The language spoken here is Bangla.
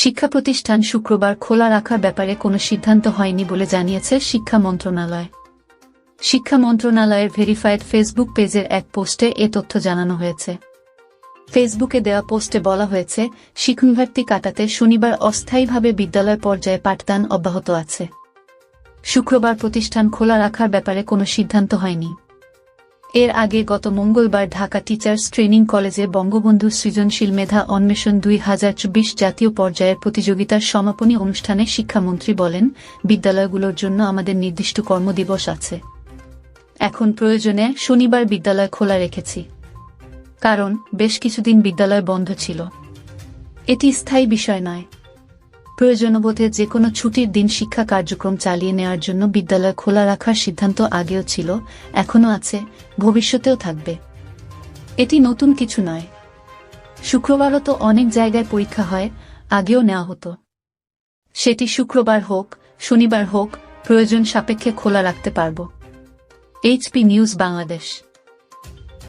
শিক্ষা প্রতিষ্ঠান শুক্রবার খোলা রাখার ব্যাপারে কোনো সিদ্ধান্ত হয়নি বলে জানিয়েছে শিক্ষা মন্ত্রণালয়। শিক্ষা মন্ত্রণালয়ের ভেরিফাইড ফেসবুক পেজের এক পোস্টে এ তথ্য জানানো হয়েছে। ফেসবুকে দেওয়া পোস্টে বলা হয়েছে শিক্ষণঘাটতি কাটাতে শনিবার অস্থায়ীভাবে বিদ্যালয় পর্যায়ে পাঠদান অব্যাহত আছে। শুক্রবার প্রতিষ্ঠান খোলা রাখার ব্যাপারে কোনো সিদ্ধান্ত হয়নি। এর আগে গত মঙ্গলবার ঢাকা টিচার্স ট্রেনিং কলেজে বঙ্গবন্ধু সৃজনশীল মেধা অন্বেষণ দুই হাজার চব্বিশ জাতীয় পর্যায়ের প্রতিযোগিতার সমাপনী অনুষ্ঠানে শিক্ষামন্ত্রী বলেন, বিদ্যালয়গুলোর জন্য আমাদের নির্দিষ্ট কর্মদিবস আছে। এখন প্রয়োজনে শনিবার বিদ্যালয় খোলা রেখেছি। কারণ, বেশ কিছুদিন বিদ্যালয় বন্ধ ছিল। এটি স্থায়ী বিষয় নয়। প্রয়োজনবোধে যে কোনো ছুটির দিন শিক্ষা কার্যক্রম চালিয়ে নেওয়ার জন্য বিদ্যালয় খোলা রাখার সিদ্ধান্ত আগেও ছিল, এখনও আছে, ভবিষ্যতেও থাকবে। এটি নতুন কিছু নয়। শুক্রবারও তো অনেক জায়গায় পরীক্ষা হয়, আগেও নেওয়া হতো। সেটি শুক্রবার হোক, শনিবার হোক, প্রয়োজন সাপেক্ষে খোলা রাখতে পারব। HP news Bangladesh.